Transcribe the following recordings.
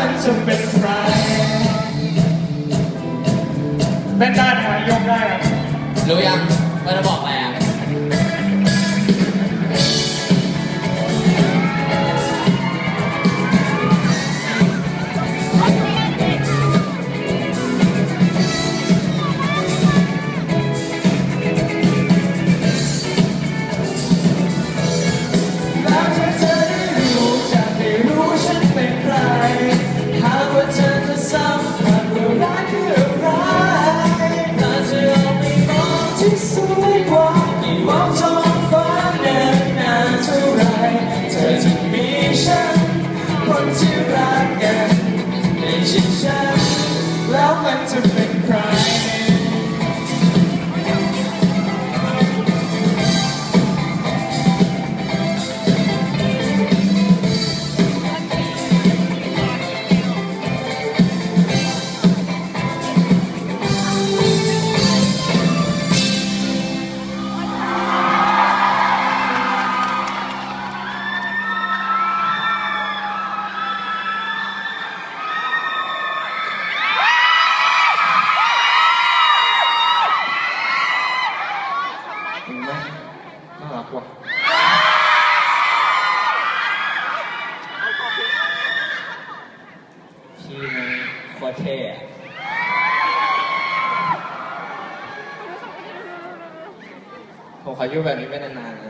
มันจะเป็นใครเล่นได้ไหมยกได้ครับรู้ยังว่าจะบอกอะไรอะ คนที่รักกันในชิงช่ฉันแล้วมันจะเป็น โคตรเท่ผมขออยู่แบบนี้ไม่นานๆนะ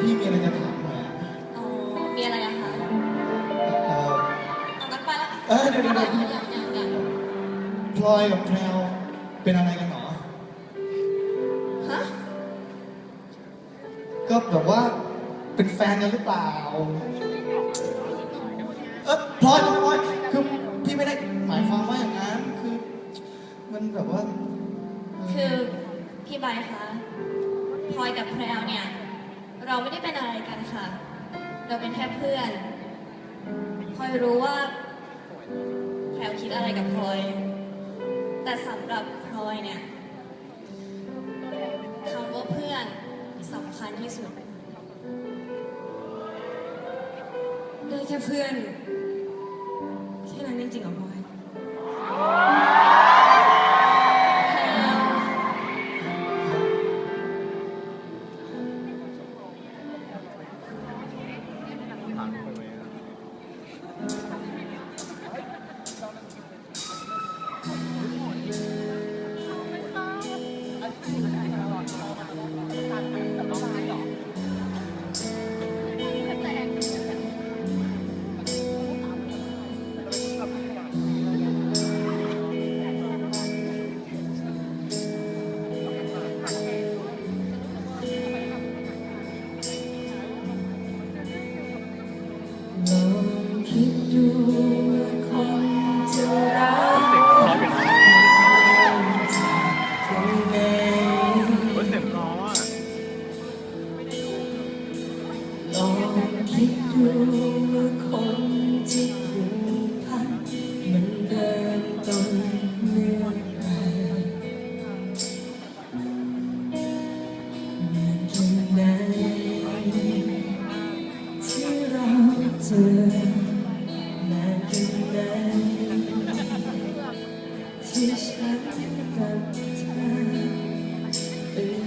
พี่มีอะไรจะถามหน่อยอ๋อ มีอะไรอะคะเออเอากันไปละเออเดี๋ยวเดี๋ยวเดี๋ยวอย่างอย่างอย่างพลอยกับแพรวเป็นอะไรกันหรอ ฮะ ก็แบบว่าเป็นแฟนกันหรือเปล่า เออพลอยพลอยพลอยคือพี่ไม่ได้หมายความว่าอย่างนั้น คือ มันแบบว่าเออคือพี่ใบคะพลอยกับแพรวเนี่ย เราไม่ได้เป็นอะไรกันค่ะ เราเป็นแค่เพื่อนพลอยรู้ว่าแพรวคิดอะไรกับพลอย แต่สำหรับพลอยเนี่ยคำว่าเพื่อนสำคัญที่สุดได้แค่เพื่อน แค่นั้นจริงๆเหรอพลอย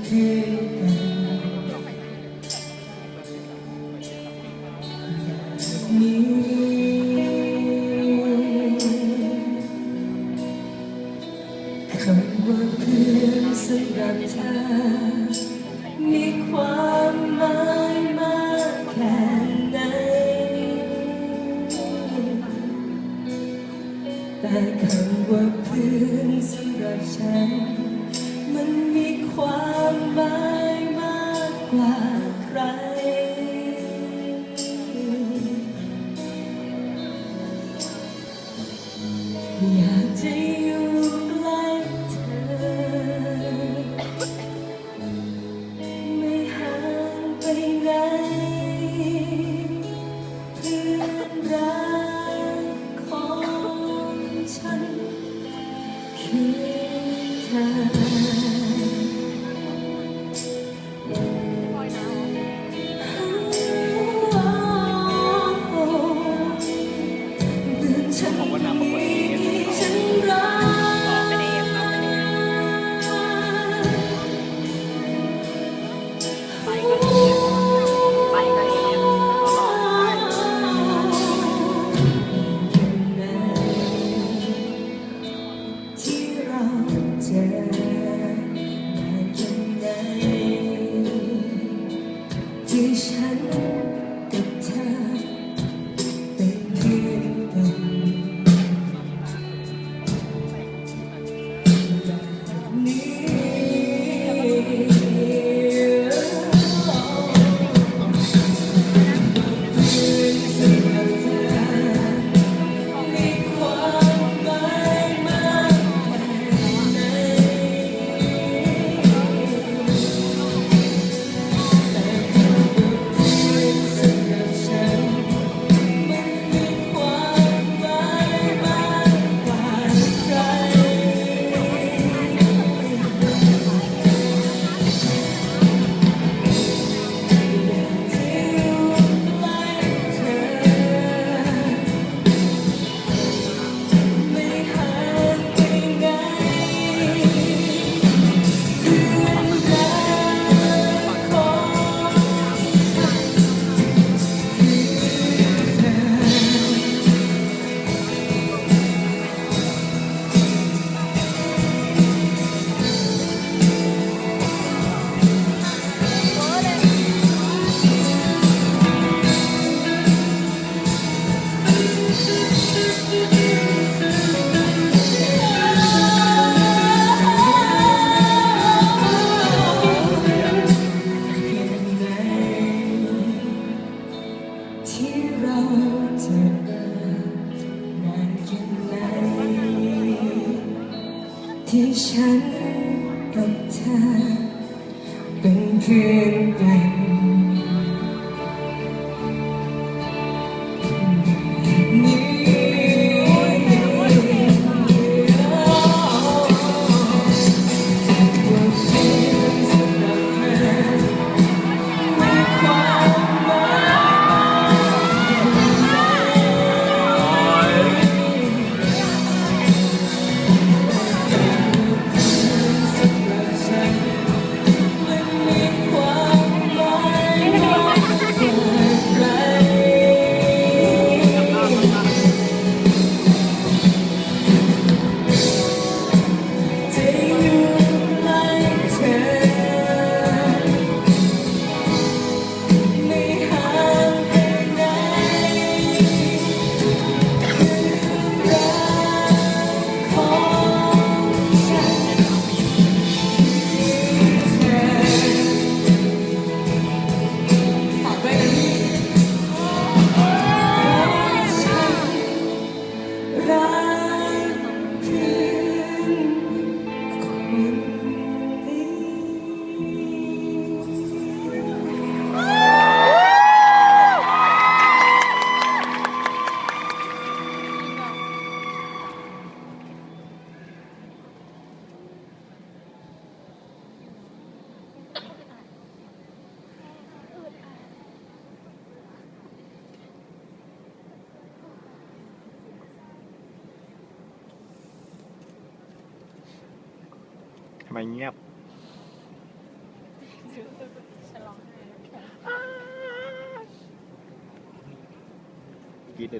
เ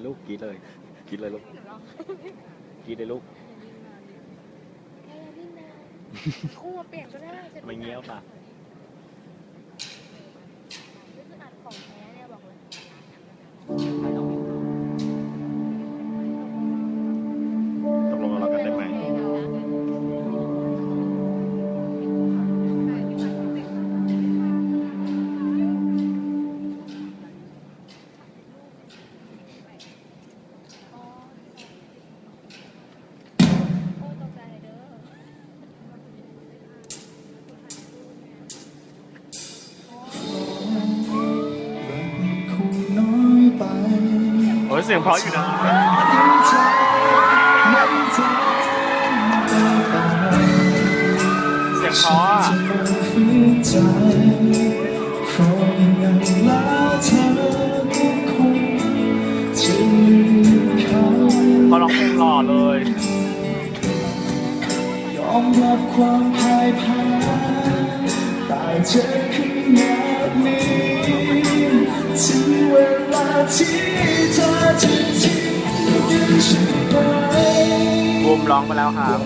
เลยลูกกรีดเลยกรีดเลยลูกกรีดเลยลูกคู่มาเปลี่ยนก็ได้จะทำไมเงียบอะ สียงเพราะอยู่นะเสียงเพราะอะจะเพราลองเขาเขาร้องเพลงหล่อเลยยอมรับความพ่ายแพ้ตายเจ็บขนาดนี้ถึงเวลาที่เธอจะทิ้งกันใช่ไหม บูมร้องไปแล้วครับ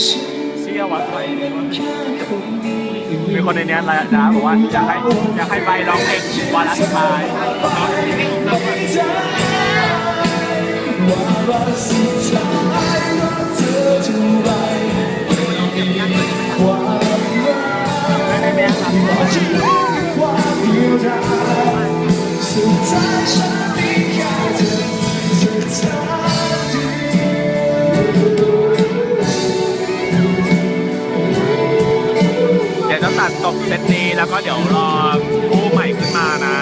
เชี่ยวัดไว้เป็นแค่คนมีคนในเนี้ยนะนะบอกว่าอยากให้อยากให้ใบร้องเพลงวาระสุดท้ายไม่ได้วาระสุดท้ายรักเธอเท่าไรไม่มีความหมายว่าจะรู้ค สุดท้ายฉันม่แค่เธอสุดท้ายเดียวเดี๋ยวจะตัดจบเซตนี้แล้วก็เดี๋ยวรอคู่ใหม่ขึ้นมานะ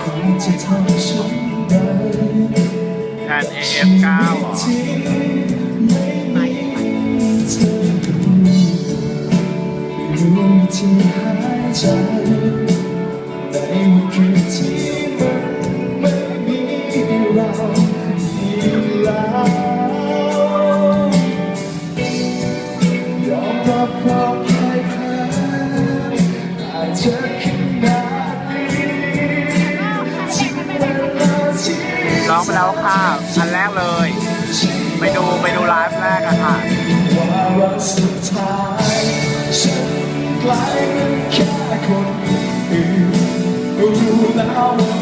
คงจะทำฉันได้ แทน AF9 อยู่รู้ที่หายใจในวิกฤตที่มันไม่มีเราอีกแล้วยอมรับความพ่ายแพ้อาจจะขนาดนี้ถึงเวลาที่ร้องไปแล้วค่ะอันแรกเลย ไปดูไปดูไลฟ์แรกอะค่ะวาระสุดท้าย กลายเป็นแค่คนอื่นรู้แล้วว่า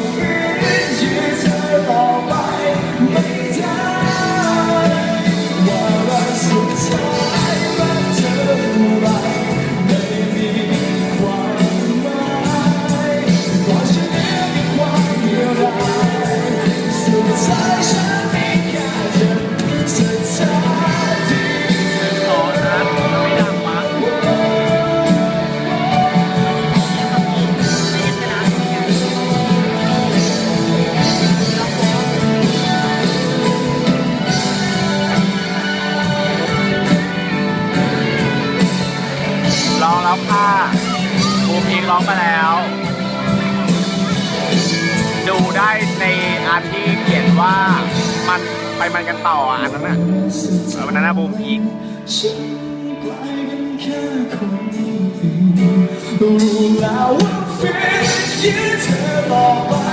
รู้แล้วว่าฟินยิ่งเธอบอกไป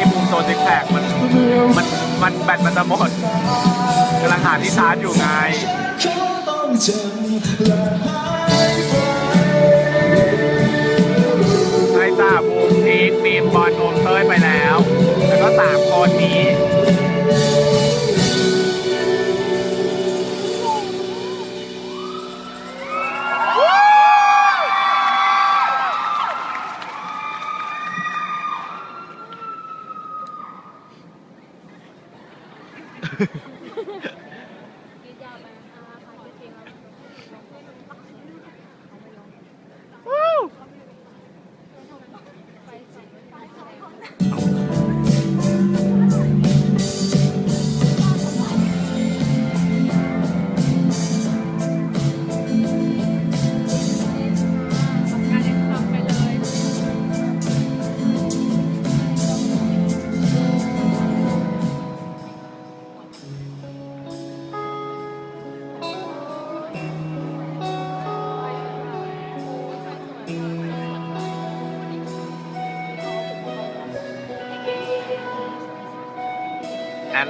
ที่บูมโซนซิกแพคมันมันมันแบตมันจะหมดกำลังหาที่ชาร์จอยู่ไงเขาต้องจำและหายไปใช่จ้าบูมพีทบีมบอลโอมเต้ย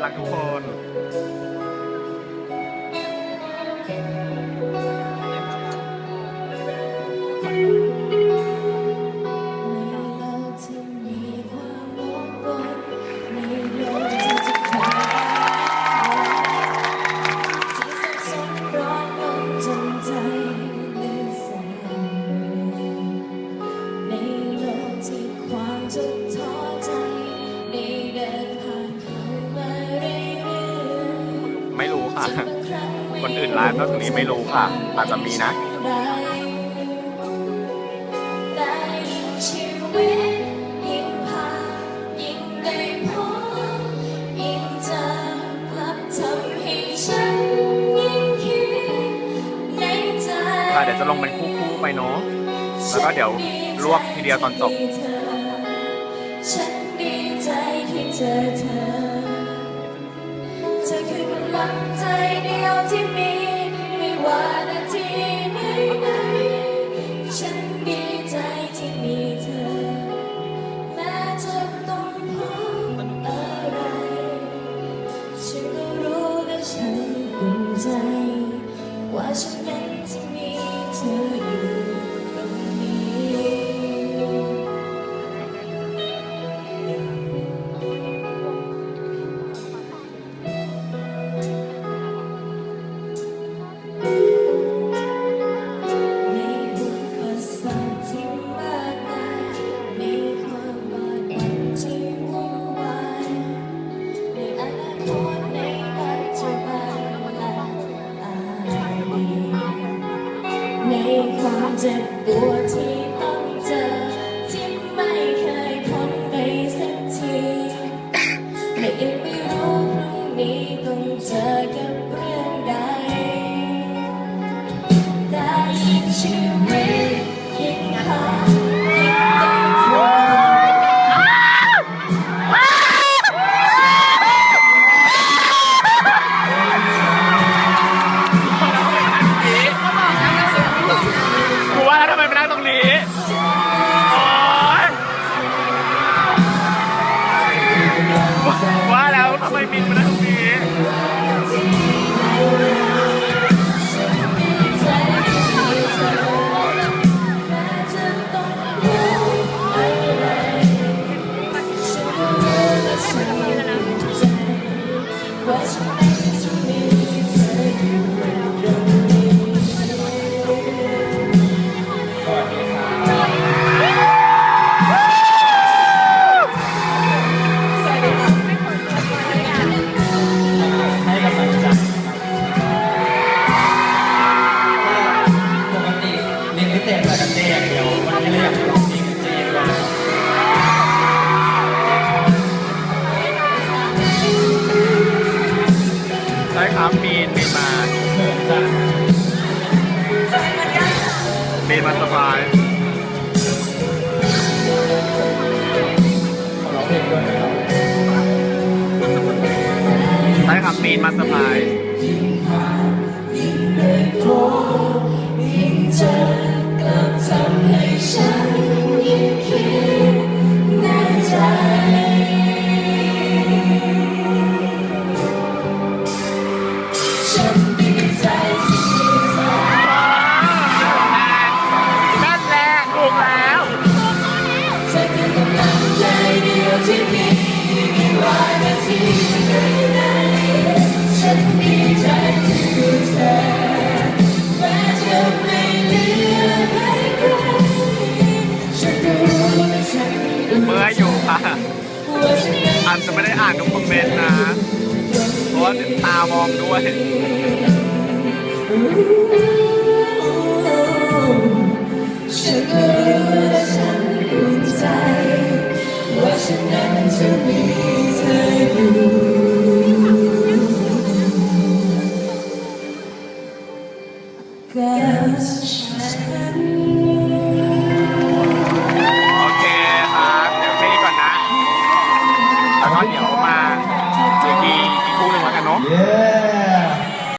Like a pol. อื่นร้านนอกจากนี้ไม่รู้ค่ะ อาจจะมีนะ ค่ะเดี๋ยวจะลงเป็นคู่ๆไปเนาะ แล้วก็เดี๋ยวลวกทีเดียวตอนจบ to me. วที่ต้องเจอ ที่ไม่เคยพ้นไปสักที แต่ยังไม่รู้พรุ่งนี้ต้องเจอกับ ปีมาสบายใช้ครับปีนมาสบายยิ่งเธอกลับทำให้ฉันานทุกคอมเมนต์นะ เพราะว่าตามองด้วยฉันรู้และฉันภูมิใจว่าฉันนั้นจะมี